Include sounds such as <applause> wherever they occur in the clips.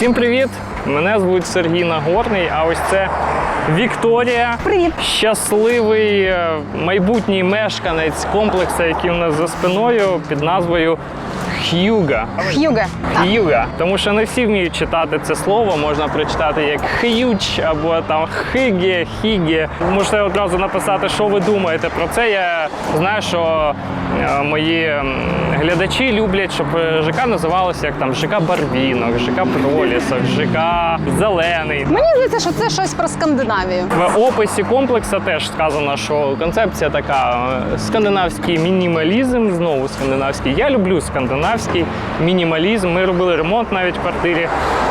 Всім привіт! Мене звуть Сергій Нагорний, а ось це Вікторія. Привіт. Щасливий е, майбутній мешканець комплексу, який у нас за спиною під назвою Х'юга. Х'юге. Х'юга. Тому що не всі вміють читати це слово, можна прочитати як х'юч або там хиге, хіге. Можете одразу написати, що ви думаєте про це. Я знаю, що мої глядачі люблять, щоб е, ЖК називалося як там ЖК Барвінок, ЖК Пролісок, ЖК Зелений. Мені здається, що це щось про Скандинавію. В описі комплексу теж сказано, що концепція така е, скандинавський мінімалізм, знову скандинавський. Я люблю скандинавський мінімалізм. Ми робили ремонт навіть в квартирі.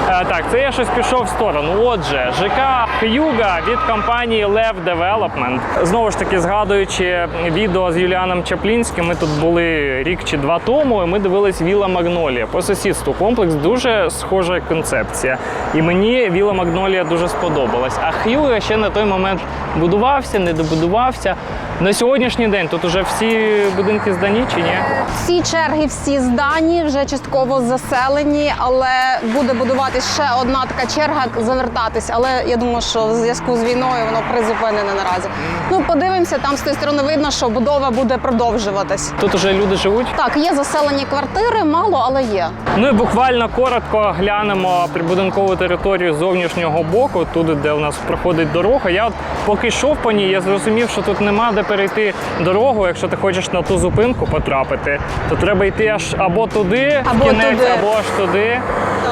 Е, Так, це я щось пішов в сторону. Отже, ЖК Х'юга від компанії Lev Development. Знову ж таки, згадуючи відео з Юліаном Чаплінським, ми тут були рік чи два тому, і ми дивились Віла Магнолія. По сусідству комплекс дуже схожа концепція. І мені Віла Магнолія дуже сподобалась. А Хьюга ще на той момент будувався, не добудувався. На сьогоднішній день тут уже всі будинки здані чи ні? Всі черги, всі здані, вже частково заселені, але буде будуватись ще одна така черга завертатись. Але я думаю, що в зв'язку з війною воно призупинене наразі. Ну, подивимося, там з тієї сторони видно, що будова буде продовжуватись. Тут уже люди живуть. Так, є заселені квартири, мало, але є. Ну і буквально коротко глянемо прибудинкову територію зовнішнього боку, туди, де у нас проходить дорога. Я от поки йшов по ній, я зрозумів, що тут нема де перейти дорогу. Якщо ти хочеш на ту зупинку потрапити, то треба йти аж або туди, Або в кінець, туди. або аж туди.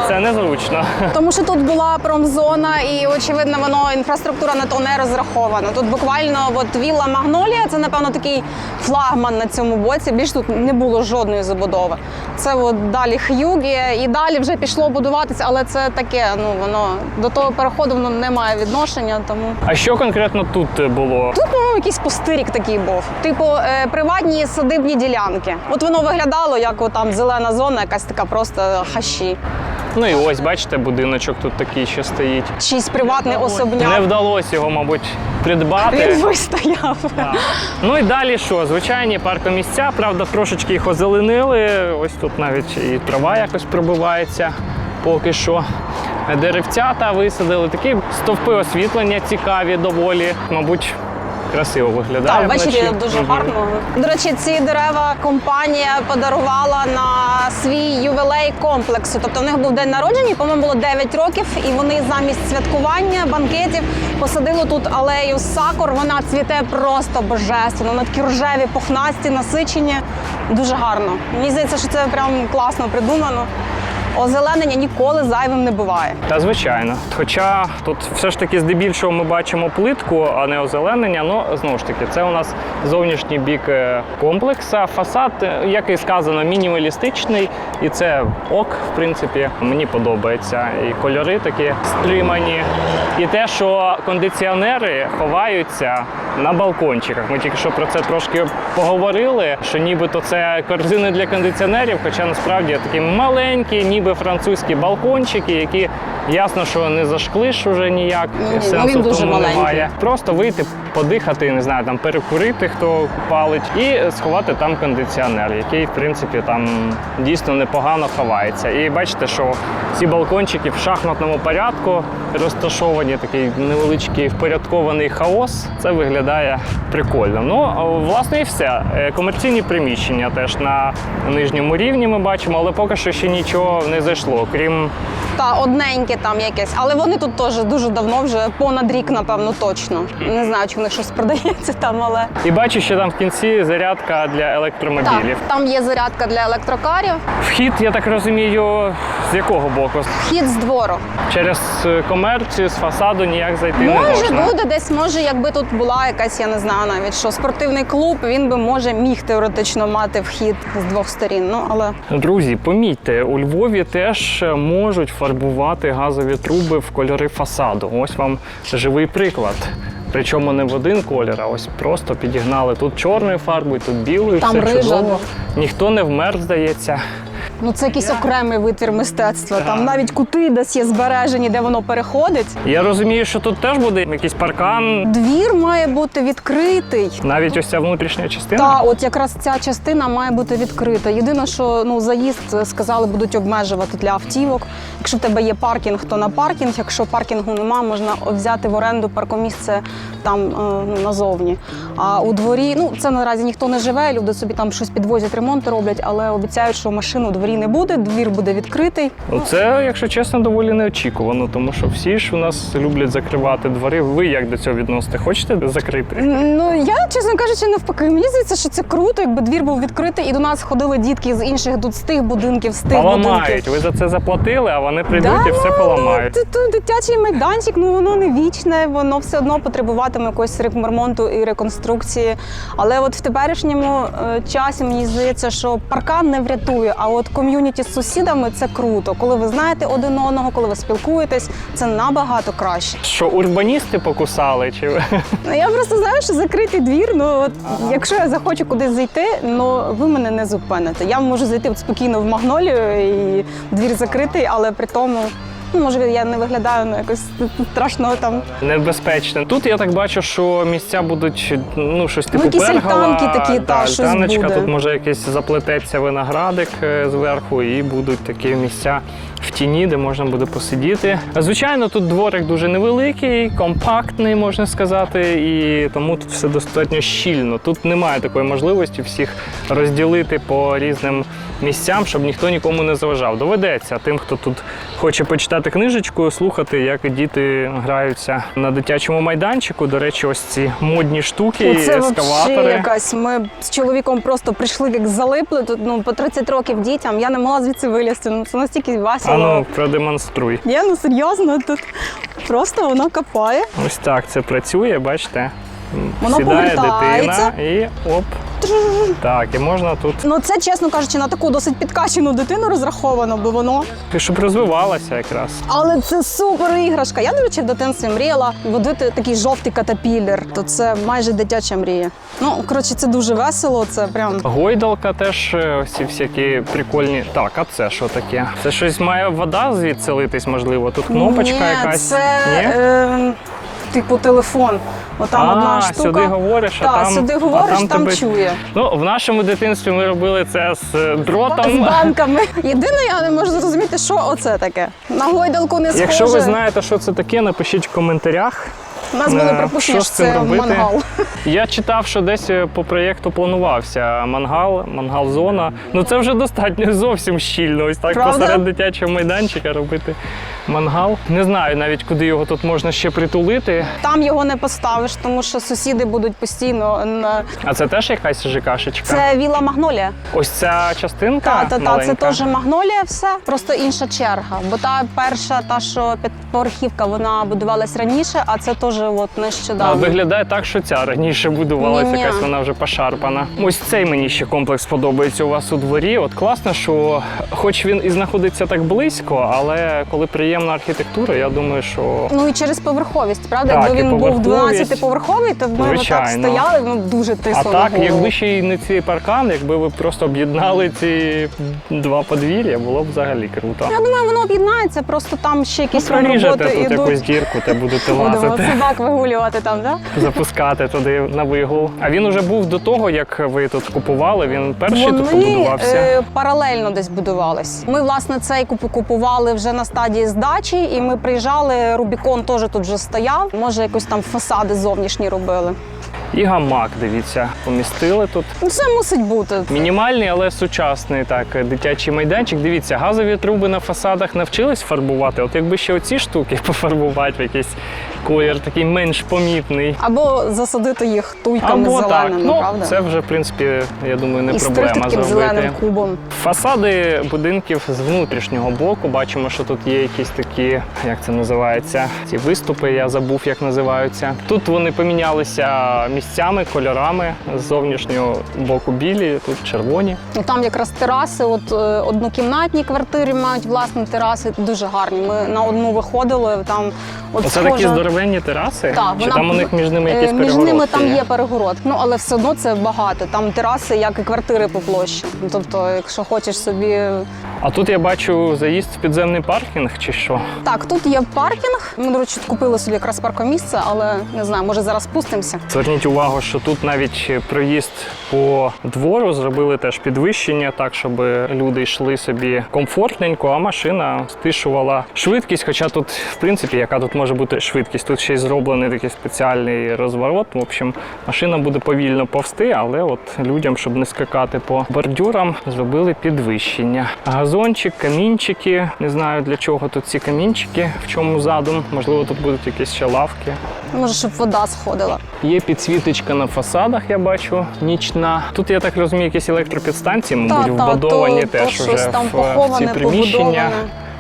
Це незручно. Тому що тут була промзона, і очевидно, воно інфраструктура на то не розрахована. Тут буквально от вілла Магнолія, це напевно такий флагман на цьому боці. Більш тут не було жодної забудови. Це от далі Х'югі, і далі вже пішло будуватися, але це таке. Ну воно до того переходу воно не має відношення. Тому А що конкретно тут було? тут, по-моєму, якийсь пустирік такий був. Типу е, приватні садибні ділянки. От воно виглядало як там зелена зона, якась така просто хащі. Ну і ось бачите, будиночок тут такий ще стоїть. Чийсь приватний особняк. Не вдалося його, мабуть, придбати. Він вистояв. Так. Ну і далі що? Звичайні паркомісця, правда, трошечки їх озеленили. Ось тут навіть і трава якось пробивається поки що. Деревцята висадили, такі стовпи освітлення цікаві доволі. Мабуть, красиво виглядає. Так, ввечері вночі. дуже гарно. До речі, ці дерева компанія подарувала на свій ювілей комплексу. Тобто в них був день народження, по-моєму, було 9 років, і вони замість святкування, банкетів посадили тут алею сакур. Вона цвіте просто божественно. На такі рожеві, пухнасті, насичені. Дуже гарно. Мені здається, що це прям класно придумано. Озеленення ніколи зайвим не буває. Та звичайно. Хоча тут все ж таки здебільшого ми бачимо плитку, а не озеленення. Ну знову ж таки, це у нас зовнішній бік е, комплекса. Фасад, е, як і сказано, мінімалістичний, і це ок, в принципі, мені подобається. І кольори такі стримані. І те, що кондиціонери ховаються на балкончиках. Ми тільки що про це трошки поговорили, що нібито це корзини для кондиціонерів, хоча насправді такі маленькі, ніби французькі балкончики, які ясно, що не зашклиш уже ніяк. Ну Сенсу він дуже тому маленький. немає. Просто вийти, подихати, не знаю, там перекурити, хто палить, і сховати там кондиціонер, який, в принципі, там дійсно непогано ховається. І бачите, що ці балкончики в шахматному порядку розташовані, такий невеличкий впорядкований хаос. Це виглядає прикольно. Ну, власне, і все. Е, Комерційні приміщення теж на нижньому рівні ми бачимо, але поки що ще нічого не зайшло, крім Та одненьке там якесь, але вони тут теж дуже давно, вже понад рік, напевно, точно. Не знаю, чи в них щось продається там, але і бачу, що там в кінці зарядка для так, електромобілів. там є зарядка для електрокарів. Вхід, я так розумію, з якого боку? Вхід з двору. Через е, комерцію, з фасаду ніяк зайти не Може можна. буде десь, може, якби тут була якась, я не знаю навіть що спортивний клуб, він би може міг теоретично мати вхід з двох сторін. Ну але Друзі, помітьте, у Львові теж можуть фарбувати газові труби в кольори фасаду. Ось вам живий приклад. Причому не в один колір, а ось просто підігнали тут чорною фарбою, тут білою, Там все рижа. чудово. Ніхто не вмер, здається. Ну це якийсь окремий витвір мистецтва. Там навіть кути десь є збережені, де воно переходить. Я розумію, що тут теж буде якийсь паркан, Двір має бути відкритий. навіть ось ця внутрішня частина. Та от якраз ця частина має бути відкрита. Єдине, що ну заїзд е, сказали, будуть обмежувати для автівок. Якщо в тебе є паркінг, то на паркінг. Якщо паркінгу нема, можна взяти в оренду паркомісце там е, ну, назовні. А у дворі, ну це наразі ніхто не живе. Люди собі там щось підвозять, ремонти роблять, але обіцяють, що машин у дворі не буде. Двір буде відкритий. Це, якщо чесно, доволі неочікувано, тому що всі ж у нас люблять закривати двори. Ви як до цього відносите? Хочете закрити? Ну я чесно кажучи, навпаки. Мені здається, що це круто, якби двір був відкритий, і до нас ходили дітки з інших тут з тих будинків, з тих будинків. Ви за це заплатили, а вони прийдуть Да, і все поламають. Тут, тут дитячий майданчик, ну воно не вічне, воно все одно потребуватиме якогось ремонту і реконструкції. Але от в теперішньому е, часі мені здається, що паркан не врятує. А от ком'юніті з сусідами це круто. Коли ви знаєте один одного, коли ви спілкуєтесь, це набагато краще. Що урбаністи покусали? Чи? Ну, Я просто знаю, що закритий двір. Ну от якщо я захочу кудись зайти, ну ви мене не зупините. Я можу зайти от спокійно в магнолію і двір закритий, але при тому. Ну, може, я не виглядаю ну, якось страшно там. Небезпечно. Тут я так бачу, що місця будуть ну щось типу якісь пергала. альтанки такі, та, щось альтаночка. буде. Тут може якийсь заплететься виноградик е, зверху, і будуть такі місця тіні, де можна буде посидіти. Звичайно, тут дворик дуже невеликий, компактний, можна сказати, і тому тут все достатньо щільно. Тут немає такої можливості всіх розділити по різним місцям, щоб ніхто нікому не заважав. Доведеться тим, хто тут хоче почитати книжечку, слухати, як діти граються на дитячому майданчику. До речі, ось ці модні штуки, Ну, це ескаватори. якась. Ми з чоловіком просто прийшли, як залипли тут ну по 30 років дітям. Я не могла звідси вилізти. Ну це настільки весело. Ану, продемонструй. Є, ну серйозно, тут просто воно копає. Ось так це працює, бачите? Воно Сідає повертається. дитина і оп. Так, і можна тут, Ну це, чесно кажучи, на таку досить підкачену дитину розраховано, бо воно. щоб розвивалася якраз. Але це супер іграшка. Я, до речі, в дитинстві мріяла водити такий жовтий катапілер. То це майже дитяча мрія. Ну, коротше, це дуже весело. Це прям. Гойдалка теж е, ось всякі прикольні. Так, а це що таке? Це щось має вода звідси литись, можливо. Тут кнопочка Ні, якась. Це Ні? Е, типу телефон. Отам а, одна штука. сюди говориш, а там, сюди а говориш, там, тебе- чує. Ну, в нашому дитинстві ми робили це з е, З банками. Єдине, я не можу зрозуміти, що оце таке. На гойдалку не схоже. Якщо ви знаєте, що це таке, напишіть в коментарях. У нас були е, припущення, що це робити? мангал. Я читав, що десь е, по проєкту планувався мангал, мангал-зона. Ну це вже достатньо зовсім щільно. Ось так Правда? посеред дитячого майданчика робити мангал. Не знаю навіть куди його тут можна ще притулити. Там його не поставиш, тому що сусіди будуть постійно на А це теж якась ЖКшечка. це віла магнолія. Ось ця частинка. Та, та, та, це маленька. теж магнолія, все просто інша черга. Бо та перша, та що п'ятиповерхівка, вона будувалась раніше, а це теж от А, нещодавно. виглядає так, що ця раніше будувалася, Ні-ні. якась вона вже пошарпана. Ось цей мені ще комплекс подобається у вас у дворі. От класно, що хоч він і знаходиться так близько, але коли приємна архітектура, я думаю, що Ну і через поверховість, правда? Так, Якби він був 12-поверховий, то ми отак Звичайно. стояли, ну дуже А тисло на так, голову. якби ще й не цей паркан, якби ви просто об'єднали ці два подвір'я, було б взагалі круто. Я думаю, воно об'єднається, просто там ще Ну, якісь проріжете роботи тут якусь дірку, та будете Будемо лазити, собак вигулювати там, так? запускати туди на вигул. А він уже був до того, як ви тут купували. Він перший тут Вони побудувався. е, паралельно десь будувались. Ми, власне, цей куп- купували вже на стадії здачі, і ми приїжджали. Рубікон теж тут вже стояв. Може, якось там фасади зовнішні робили. І гамак, дивіться, помістили тут. Ну, це мусить бути. Мінімальний, але сучасний так, дитячий майданчик. Дивіться, газові труби на фасадах навчились фарбувати. От якби ще оці штуки <laughs> пофарбувати в якийсь колір, такий менш помітний. Або засадити їх туйками Або так. зеленими, Ну, правда? це вже, в принципі, я думаю, не І проблема таким зробити. зеленим кубом. Фасади будинків з внутрішнього боку бачимо, що тут є якісь такі, як це називається, ці виступи. Я забув, як називаються. Тут вони помінялися місцями, кольорами з зовнішнього боку білі, тут червоні. Ну там якраз тераси, от е, однокімнатні квартири мають власні тераси, дуже гарні. Ми на одну виходили, там от Оце схожа- такі здоровенні тераси? Так, Чи вона- там у них між ними Е, якісь Між перегородки ними там є? є перегород. Ну але все одно це багато. Там тераси, як і квартири по площі. Ну, Тобто, якщо хочеш собі. А тут я бачу заїзд в підземний паркінг чи що? Так, тут є паркінг. Ми, до речі, купили собі якраз паркомісце, але не знаю, може зараз спустимося. Зверніть увагу, що тут навіть проїзд по двору зробили теж підвищення, так щоб люди йшли собі комфортненько, а машина стишувала швидкість. Хоча тут, в принципі, яка тут може бути швидкість? Тут ще й зроблений такий спеціальний розворот. В общем, машина буде повільно повсти, але от людям, щоб не скакати по бордюрам, зробили підвищення. Газончик, камінчики. Не знаю для чого тут ці камінчики, в чому задум. Можливо, тут будуть якісь ще лавки. Може, щоб вода сходила. Є підсвіточка на фасадах, я бачу, нічна. Тут, я так розумію, якісь електропідстанції, мабуть, та, вбудовані теж то уже щось там в, в ці приміщення, побудоване.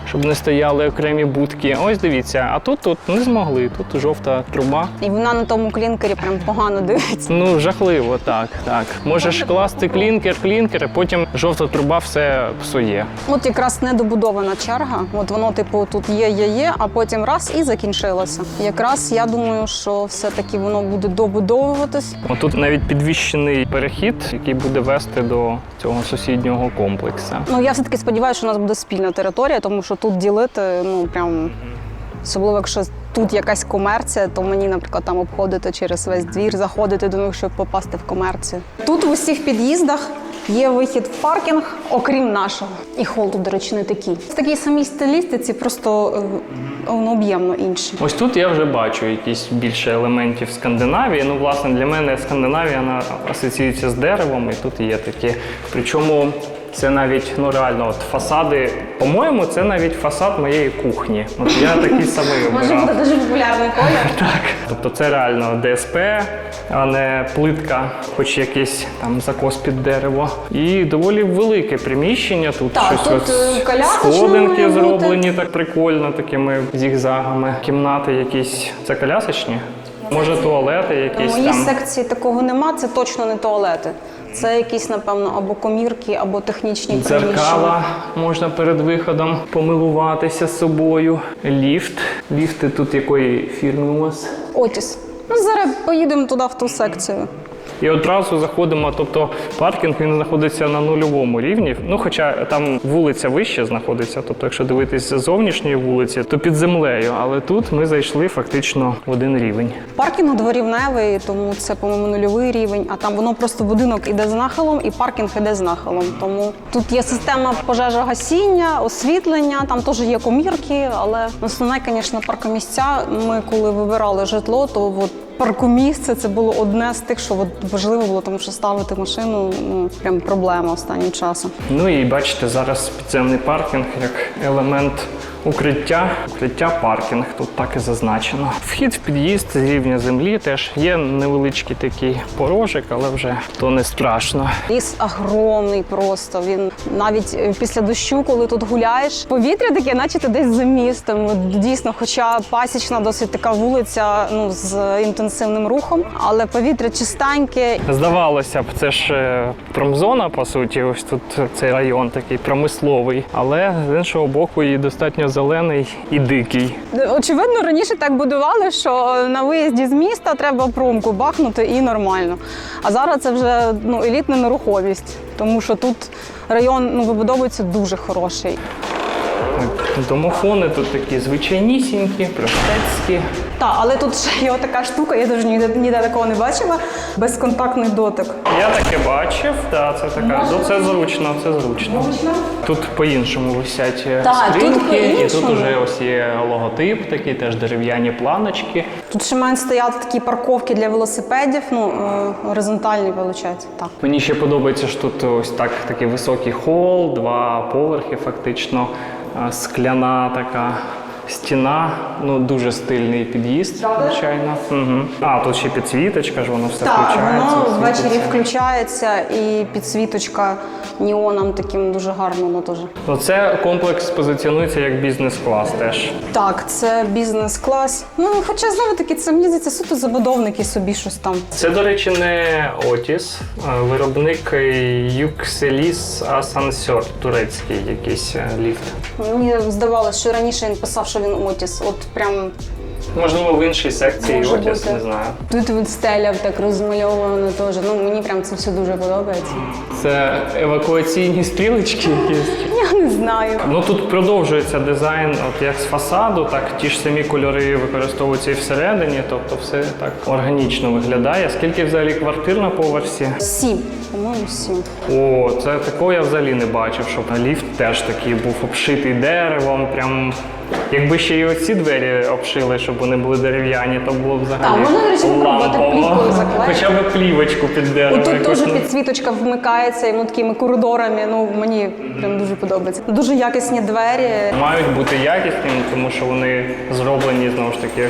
Щоб не стояли окремі будки. Ось дивіться, а тут, тут не змогли. Тут жовта труба. І вона на тому клінкері прям погано дивиться. Ну, жахливо, так, так. Можеш класти клінкер, клінкер, і потім жовта труба все псує. От якраз недобудована черга. От воно, типу, тут є, є, є, а потім раз і закінчилося. Якраз я думаю, що все-таки воно буде добудовуватись. Отут навіть підвищений перехід, який буде вести до цього сусіднього комплексу. Ну я все-таки сподіваюся, що у нас буде спільна територія, тому що тут ділити, ну прям. Особливо, якщо тут якась комерція, то мені, наприклад, там обходити через весь двір, заходити до них, щоб попасти в комерцію. Тут в усіх під'їздах є вихід в паркінг, окрім нашого. І хол тут, до речі, не такий. В такій самій стилістиці, просто е, ну, об'ємно інший. Ось тут я вже бачу якісь більше елементів Скандинавії. Ну, власне, для мене Скандинавія вона асоціюється з деревом, і тут є такі. Причому це навіть ну реально, от фасади, по-моєму, це навіть фасад моєї кухні. От я такий самий Може обирав. буде дуже популярний колір. <laughs> Так. Тобто це реально ДСП, а не плитка, хоч якийсь там закос під дерево. І доволі велике приміщення. Тут Так, щось тут, от е, сходинки зроблені так прикольно, такими зігзагами. Кімнати якісь. Це колясочні? Може, туалети якісь моїй там. секції такого нема, це точно не туалети. Це якісь, напевно, або комірки, або технічні приміщення. Дзеркала можна перед виходом помилуватися собою. Ліфт. Ліфти тут якої фірми у вас? Отіс. Ну, зараз поїдемо туди в ту секцію. І одразу заходимо, тобто паркінг він знаходиться на нульовому рівні. Ну, хоча там вулиця вище знаходиться, тобто, якщо дивитись з зовнішньої вулиці, то під землею. Але тут ми зайшли фактично в один рівень. Паркінг дворівневий, тому це, по-моєму, нульовий рівень. А там воно просто будинок іде з нахилом, і паркінг іде з нахилом. Тому тут є система пожежогасіння, освітлення, там теж є комірки, але основне, звісно, паркомісця. Ми коли вибирали житло, то от паркомісце це було одне з тих, що от важливо було, тому що ставити машину ну прям проблема останнім часом. Ну і бачите, зараз підземний паркінг як елемент укриття. Укриття паркінг тут так і зазначено. Вхід в під'їзд з рівня землі теж є невеличкий такий порожик, але вже то не страшно. Ліс огромний просто. Він навіть е, після дощу, коли тут гуляєш, повітря таке, наче ти десь за містом. Дійсно, хоча пасічна досить така вулиця, ну з інтенсивним рухом, але повітря чистеньке. Здавалося б, це ж е, промзона, по суті, ось тут цей район такий промисловий, але з іншого боку і достатньо зелений і дикий. Очевидно, раніше так будували, що на виїзді з міста треба промку бахнути і нормально. А зараз це вже ну, елітна нерухомість, тому що тут район ну, вибудовується дуже хороший. Домофони тут такі звичайнісінькі, простецькі. Так, але тут ще є така штука, я теж ніде, ніде такого не бачила. Безконтактний дотик. Я таке бачив, та це така. Ну це зручно, це зручно. Тут по-іншому висять е, Так, тут скриньки, і тут уже ось є логотип, такий теж дерев'яні планочки. Тут ще мають стояти такі парковки для велосипедів, ну е, горизонтальні, виходить. Так. Мені ще подобається, що тут ось так такий високий хол, два поверхи, фактично е, скляна така стіна, ну дуже стильний під'їзд, звичайно. Угу. А, тут ще підсвіточка ж, воно все Так, включається. воно ввечері включається і підсвіточка неоном таким дуже гарно воно теж. Оце комплекс позиціонується як бізнес-клас теж. Так, це бізнес-клас. Ну, хоча знову таки, це мені здається, суто забудовники собі щось там. Це, до речі, не а виробник Юкселіс Асансер, турецький якийсь е, ліфт. Мені здавалося, що раніше він писав, що він Отіс. От прям Можливо, в іншій секції Може Отіс, бути. не знаю. тут от стеля так розмальована теж. Ну мені прям це все дуже подобається. Це евакуаційні стрілочки якісь. Я не знаю. Ну тут продовжується дизайн, от як з фасаду, так ті ж самі кольори використовуються і всередині, тобто все так органічно виглядає. Скільки взагалі квартир на поверсі? Сім, по-моєму, сім. О, це такого я взагалі не бачив, щоб ліфт теж такий був обшитий деревом. Прям якби ще й оці двері обшили, щоб вони були дерев'яні, то було б взагалі. Так, можна, до речі, попробувати плівкою заклеїти. Хоча б плівочку під дерево. Отут якусь, теж ну. підсвіточка вмикається і воно такими коридорами. Ну мені прям дуже подобається. Дуже якісні двері. Мають бути якісними, тому що вони зроблені знову ж таки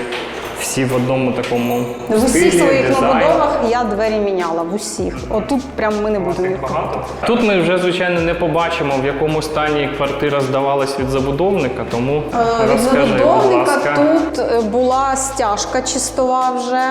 всі в одному такому В усіх стилі, своїх новодомах я двері міняла. В усіх. Отут прям ми не будемо. їх Багато. Тут ми вже звичайно не побачимо, в якому стані квартира здавалась від забудовника, тому Е, Від розкажи, будь забудовника ласка, тут е, була стяжка чистова вже,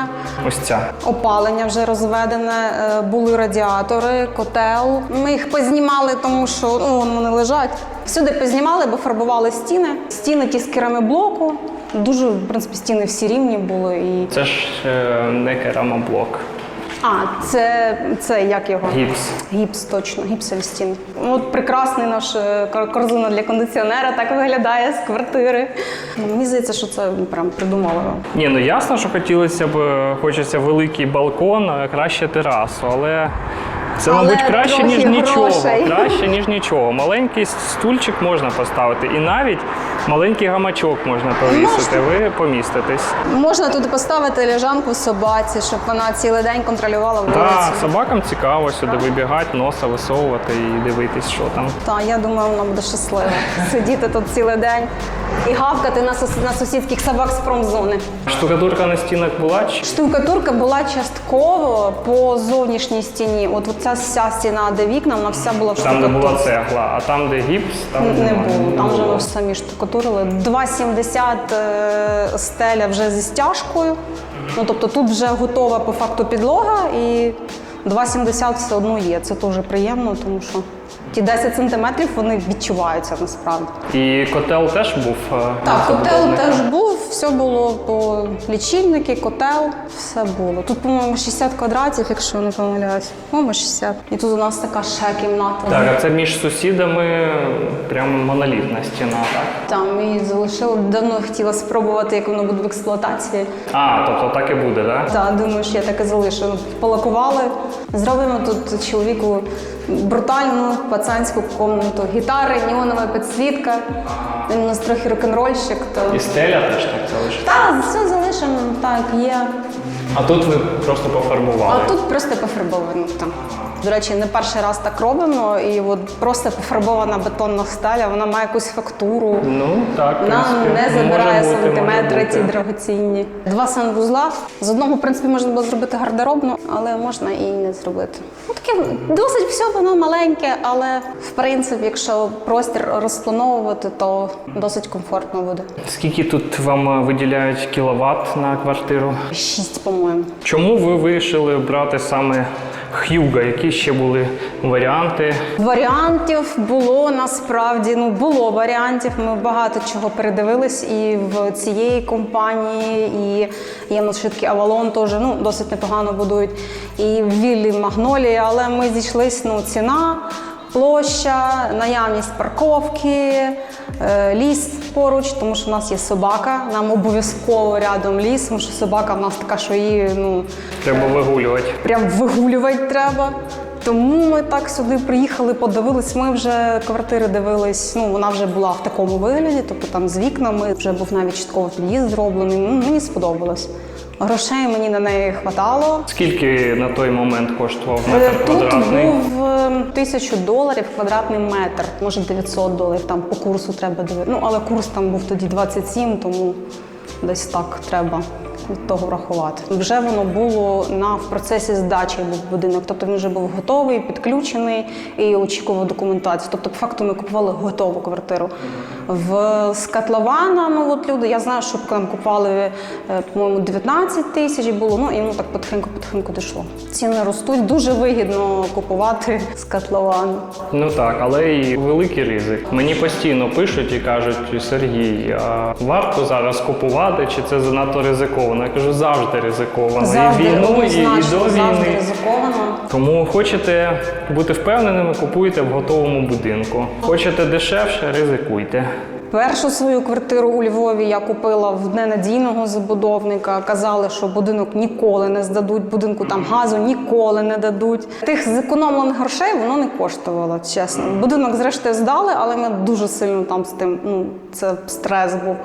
ось ця. опалення вже розведене, е, були радіатори, котел. Ми їх познімали, тому що ну, вон вони лежать. Всюди познімали, бо фарбували стіни. Стіни ті з керамоблоку. Дуже, в принципі, стіни всі рівні були. І... Це ж е, не керамоблок, А, це, це як його? гіпс. Гіпс, точно, гіпсові стіни. Ну, От прекрасний наш е, корзина для кондиціонера так виглядає з квартири. Ну, Мені здається, що це прям придумали. Ні, ну ясно, що хотілося б, е, хочеться великий балкон, а краще терасу, але. Це, Але мабуть, краще, ніж нічого. Краще, ніж нічого. Маленький стульчик можна поставити, і навіть маленький гамачок можна повісити. Ви поміститесь. Можна тут поставити лежанку собаці, щоб вона цілий день контролювала вулицю. Так, собакам цікаво сюди вибігати, носа висовувати і дивитись, що там. Та я думаю, вона буде щаслива <laughs> сидіти тут цілий день і гавкати на, сус- на сусідських собак з промзони. Штукатурка на стінах була чи Штукатурка була частково по зовнішній стіні. От ця вся стіна, де вікна, вона вся була в там, де була цегла, а там, де гіпс, там Не немає. було. Там вже самі штукатурили. 2,70 е, стеля вже зі стяжкою. Ну тобто тут вже готова по факту підлога і 2,70 все одно є. Це дуже приємно, тому що ті 10 сантиметрів вони відчуваються насправді. І котел теж був. е, Так, котел теж був, все було по лічильники, котел, все було. Тут, по-моєму, 60 квадратів, якщо не помиляюсь. По-моєму, 60. І тут у нас така ще кімната. Так, а це між сусідами прямо монолітна стіна, так? Там її залишили. Давно хотіла спробувати, як воно буде в експлуатації. А, тобто так і буде, так? Так, думаю, що я так і залишу. Полакували. Зробимо тут чоловіку брутальну пацанську комнату. Гітари, неонова підсвітка. Він у нас трохи рок-н-рольщик. То... І стеля теж так залишиться. Так, все залишимо, так, є. А тут ви просто пофарбували. А тут просто пофарбовано там. До речі, не перший раз так робимо, і от просто пофарбована бетонна стеля, вона має якусь фактуру. Ну так, Вона не забирає бути, сантиметри ці драгоцінні. Два санвузла. З одного, в принципі, можна було зробити гардеробну, але можна і не зробити. Ну таке досить все воно маленьке, але в принципі, якщо простір розплановувати, то досить комфортно буде. Скільки тут вам е, виділяють кіловат на квартиру? Шість, по-моєму. Чому ви вирішили брати саме Х'юга? Які ще були варіанти? Варіантів було насправді. Ну було варіантів. Ми багато чого передивились і в цієї компанії, і є на швидкі Авалон теж ну досить непогано будують. І в Віллі Магнолії, але ми зійшлись ну ціна. Площа, наявність парковки, е, ліс поруч, тому що в нас є собака. Нам обов'язково рядом ліс, тому що собака в нас така, що її ну Треба вигулювати. прям вигулювати треба. Тому ми так сюди приїхали, подивились. Ми вже квартири дивились. Ну вона вже була в такому вигляді, тобто там з вікнами вже був навіть частково під'їзд зроблений. Ну, мені сподобалось. Грошей мені на неї хватало. Скільки на той момент коштував Е, метр Тут квадратний? був е, тисячу доларів квадратний метр, може 900 доларів. Там по курсу треба дивитися. Ну але курс там був тоді 27, тому десь так треба. Того врахувати. Вже воно було на в процесі здачі був будинок. Тобто він вже був готовий, підключений і очікував документацію. Тобто, по факту ми купували готову квартиру. В з котлована, ну от люди, я знаю, що там купували, е, по-моєму, 19 тисяч було. Ну і воно так потихеньку-потихеньку дійшло. Ціни ростуть, дуже вигідно купувати з котловану. Ну так, але і великий ризик. Мені постійно пишуть і кажуть, Сергій, а варто зараз купувати, чи це занадто ризиковано? Я кажу, завжди ризиковано. Завжди і війну, і, і до війни. ризиковано. Тому хочете бути впевненими, купуйте в готовому будинку. Хочете дешевше, ризикуйте. Першу свою квартиру у Львові я купила в ненадійного забудовника. Казали, що будинок ніколи не здадуть, будинку там газу ніколи не дадуть. Тих зекономлених грошей воно не коштувало, чесно. Будинок, зрештою, здали, але ми дуже сильно там з тим. Ну це стрес був.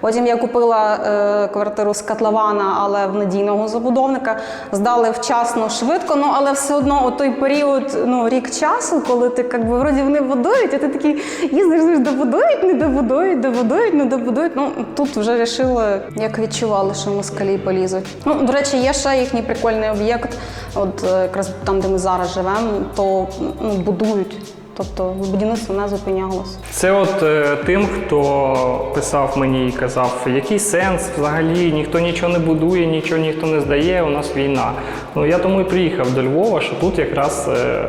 Потім я купила е, квартиру з котлована, але в надійного забудовника. Здали вчасно, швидко. Ну але все одно у той період, ну рік часу, коли ти як би вроді вони будують, а ти такий їздиш, добудують, не добудують, добудують, не добудують. Ну тут вже вирішили, як відчували, що москалі полізуть. Ну до речі, є ще їхній прикольний об'єкт. От е, якраз там, де ми зараз живемо, то ну, будують. Тобто будівництво не зупинялося. Це от е, тим, хто писав мені і казав, який сенс взагалі, ніхто нічого не будує, нічого ніхто не здає, у нас війна. Ну я тому і приїхав до Львова, що тут якраз е,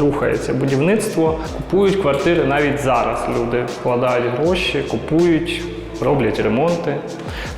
рухається будівництво, купують квартири навіть зараз. Люди вкладають гроші, купують, роблять ремонти.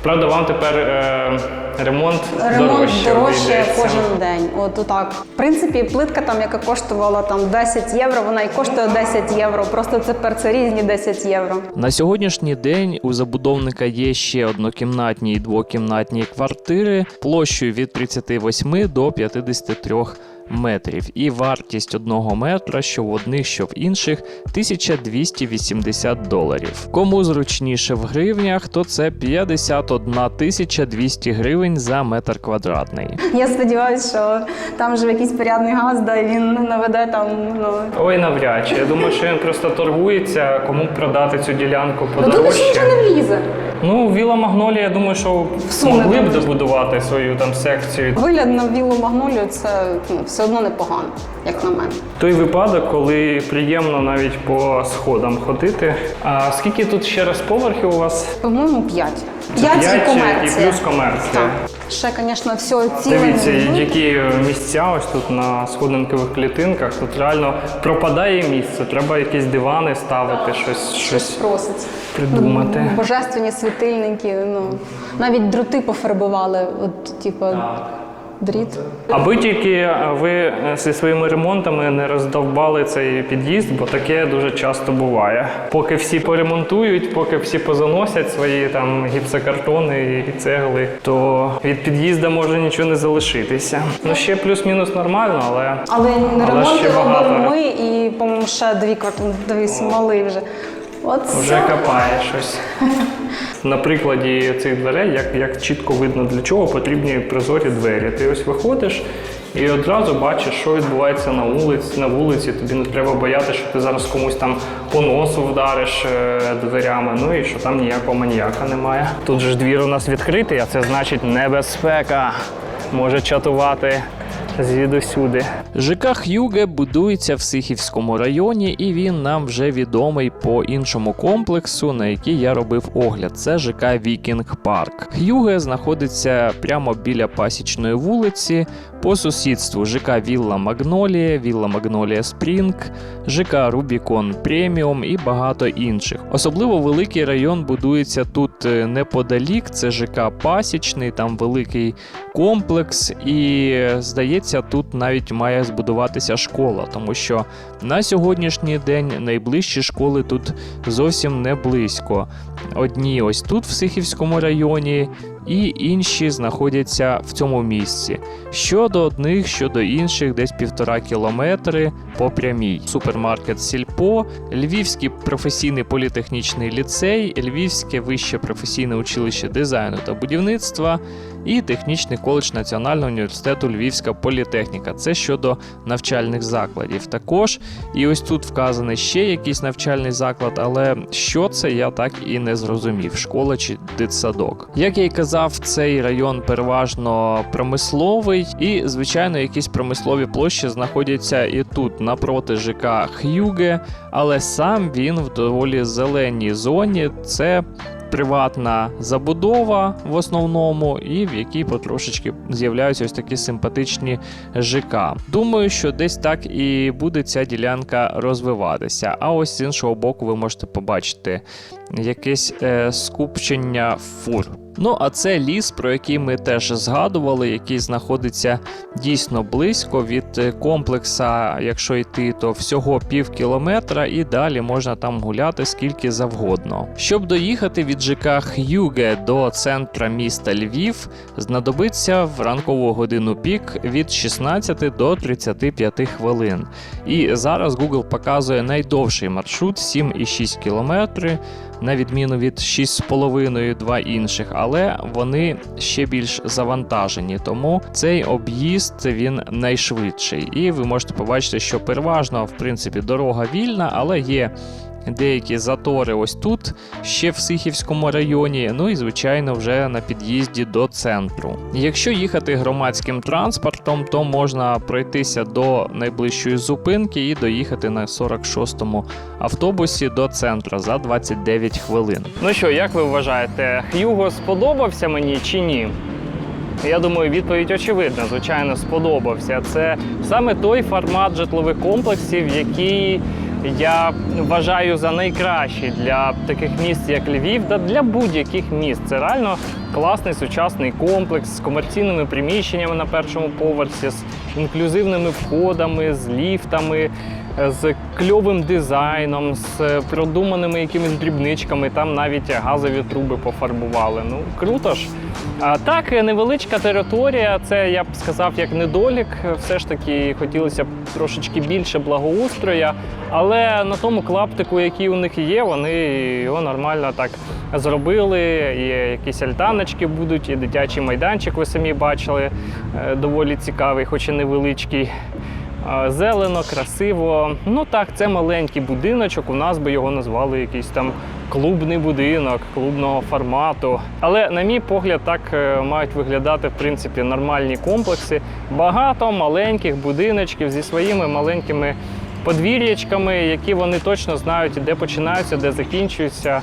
Правда, вам тепер е, ремонт, Ремонт дорожче, дорожче кожен день. От так. В принципі, плитка там, яка коштувала там 10 євро, вона і коштує 10 євро. Просто тепер це різні 10 євро. На сьогоднішній день у забудовника є ще однокімнатні і двокімнатні квартири площею від 38 до 53 метрів. І вартість одного метра, що в одних, що в інших, 1280 доларів. Кому зручніше в гривнях, то це 51 200 гривень за метр квадратний. Я сподіваюся, що там вже якийсь порядний газ, да, і він наведе там. Ну Ой, навряд чи. Я думаю, що він просто торгується, кому продати цю ділянку ну туди ж подорожче. нічого не влізе. Ну, Віла Магнолія, я думаю, що Всуне могли б добудувати свою там секцію. Вигляд на Віллу магнолію це ну, все одно непогано, як на мене. Той випадок, коли приємно навіть по сходам ходити. А скільки тут ще раз поверхів у вас? По-моєму, 5. Це 5 п'ять і комерція. плюс комерція. Так. Ще, звісно, все ціле. Дивіться, які місця ось тут на сходинкових клітинках. Тут реально пропадає місце. Треба якісь дивани ставити, щось, щось просить. придумати. Божественні світильники, ну навіть дроти пофарбували, от типу дріт. Аби тільки ви е, зі своїми ремонтами не роздовбали цей під'їзд, бо таке дуже часто буває. Поки всі поремонтують, поки всі позаносять свої там гіпсокартони і цегли, то від під'їзда може нічого не залишитися. Ну ще плюс-мінус нормально, але Але Але ремонти ще багато. ми і, по-моєму, ще дві квартири, дивись, малий вже. От вже все. капає щось. <laughs> На прикладі цих дверей, як, як чітко видно, для чого потрібні прозорі двері. Ти ось виходиш і одразу бачиш, що відбувається на вулиці. На вулиці. Тобі не треба боятися, що ти зараз комусь там по носу вдариш е, дверями. Ну і що там ніякого маніяка немає. Тут же ж двір у нас відкритий, а це значить небезпека. Може чатувати звідусюди. ЖК Х'юге будується в Сихівському районі, і він нам вже відомий по іншому комплексу, на який я робив огляд. Це ЖК Вікінг Парк. Х'юге знаходиться прямо біля пасічної вулиці. По сусідству ЖК Вілла Магнолія, Вілла Магнолія Спрінг, ЖК Рубікон Преміум і багато інших. Особливо великий район будується тут е, неподалік. Це ЖК Пасічний, там великий комплекс, і е, здається, тут навіть має збудуватися школа, тому що на сьогоднішній день найближчі школи тут зовсім не близько. Одні ось тут, в Сихівському районі, і інші знаходяться в цьому місці. Щодо одних, щодо інших, десь півтора кілометри по прямій. Супермаркет Сільпо, Львівський професійний політехнічний ліцей, Львівське вище професійне училище дизайну та будівництва і технічний коледж Національного університету Львівська політехніка. Це щодо навчальних закладів. Також і ось тут вказаний ще якийсь навчальний заклад, але що це я так і не зрозумів: школа чи дитсадок. Як я й казав, цей район переважно промисловий, і звичайно, якісь промислові площі знаходяться і тут напроти ЖК Х'юге, але сам він в доволі зеленій зоні. Це приватна забудова в основному, і в якій потрошечки з'являються ось такі симпатичні ЖК. Думаю, що десь так і буде ця ділянка розвиватися. А ось з іншого боку, ви можете побачити якесь е, скупчення фур. Ну, а це ліс, про який ми теж згадували, який знаходиться дійсно близько від е, комплекса, якщо йти, то всього пів кілометра, і далі можна там гуляти скільки завгодно. Щоб доїхати від ЖК Х'юге до центра міста Львів, знадобиться в ранкову годину пік від 16 до 35 хвилин. І зараз Google показує найдовший маршрут 7,6 кілометри, на відміну від 6,5 два інших, але вони ще більш завантажені, тому цей об'їзд він найшвидший. І ви можете побачити, що переважно в принципі дорога вільна, але є. Деякі затори ось тут, ще в Сихівському районі, ну і звичайно вже на під'їзді до центру. Якщо їхати громадським транспортом, то можна пройтися до найближчої зупинки і доїхати на 46-му автобусі до центру за 29 хвилин. Ну що, як ви вважаєте, Х'юго сподобався мені чи ні? Я думаю, відповідь очевидна. Звичайно, сподобався. Це саме той формат житлових комплексів, який я вважаю за найкращий для таких міст, як Львів, та для будь-яких міст. Це реально класний сучасний комплекс з комерційними приміщеннями на першому поверсі, з інклюзивними входами, з ліфтами. З кльовим дизайном, з продуманими якимись дрібничками, там навіть газові труби пофарбували. Ну круто ж. А так, невеличка територія, це я б сказав як недолік. Все ж таки хотілося б трошечки більше благоустроя, але на тому клаптику, який у них є, вони його нормально так зробили. І якісь альтаночки будуть, і дитячий майданчик, ви самі бачили, е, доволі цікавий, хоч і невеличкий. Зелено, красиво. Ну так, це маленький будиночок. У нас би його назвали якийсь там клубний будинок, клубного формату. Але, на мій погляд, так е, мають виглядати в принципі нормальні комплекси. Багато маленьких будиночків зі своїми маленькими подвір'ячками, які вони точно знають, де починаються, де закінчуються,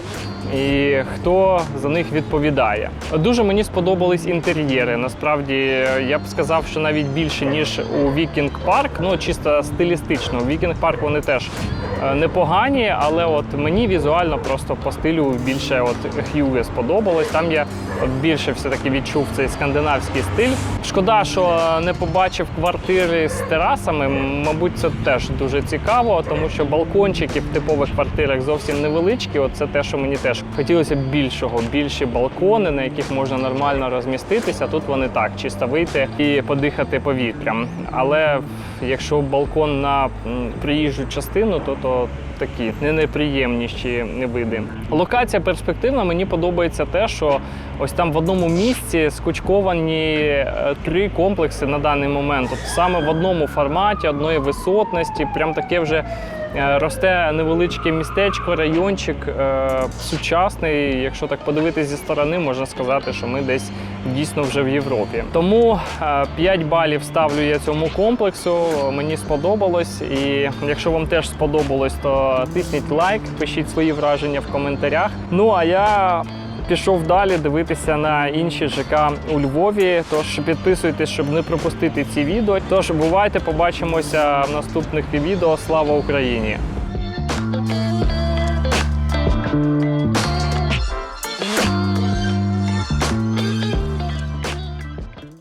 і хто за них відповідає. Дуже мені сподобались інтер'єри. Насправді я б сказав, що навіть більше ніж у Вікінг Парк, ну чисто стилістично. У Вікінг Парк вони теж непогані, але от мені візуально просто по стилю більше от Х'юге сподобалось. Там я більше все-таки відчув цей скандинавський стиль. Шкода, що не побачив квартири з терасами. Мабуть, це теж дуже цікаво, тому що балкончики в типових квартирах зовсім невеличкі. От це те, що мені теж хотілося більшого, більші балкони, на яких можна нормально розміститися. Тут вони так, чисто вийти і подихати повітрям. Але якщо балкон на приїжджу частину, то то такі не неприємніші види. Локація перспективна. Мені подобається те, що ось там в одному місці скучковані е, три комплекси на даний момент. От саме в одному форматі, одної висотності, прям таке вже. Е, Росте невеличке містечко, райончик е, сучасний. Якщо так подивитись зі сторони, можна сказати, що ми десь дійсно вже в Європі. Тому е, 5 балів ставлю я цьому комплексу. Мені сподобалось. І якщо вам теж сподобалось, то тисніть лайк, пишіть свої враження в коментарях. Ну а я пішов далі дивитися на інші ЖК у Львові. Тож підписуйтесь, щоб не пропустити ці відео. Тож бувайте, побачимося в наступних відео. Слава Україні!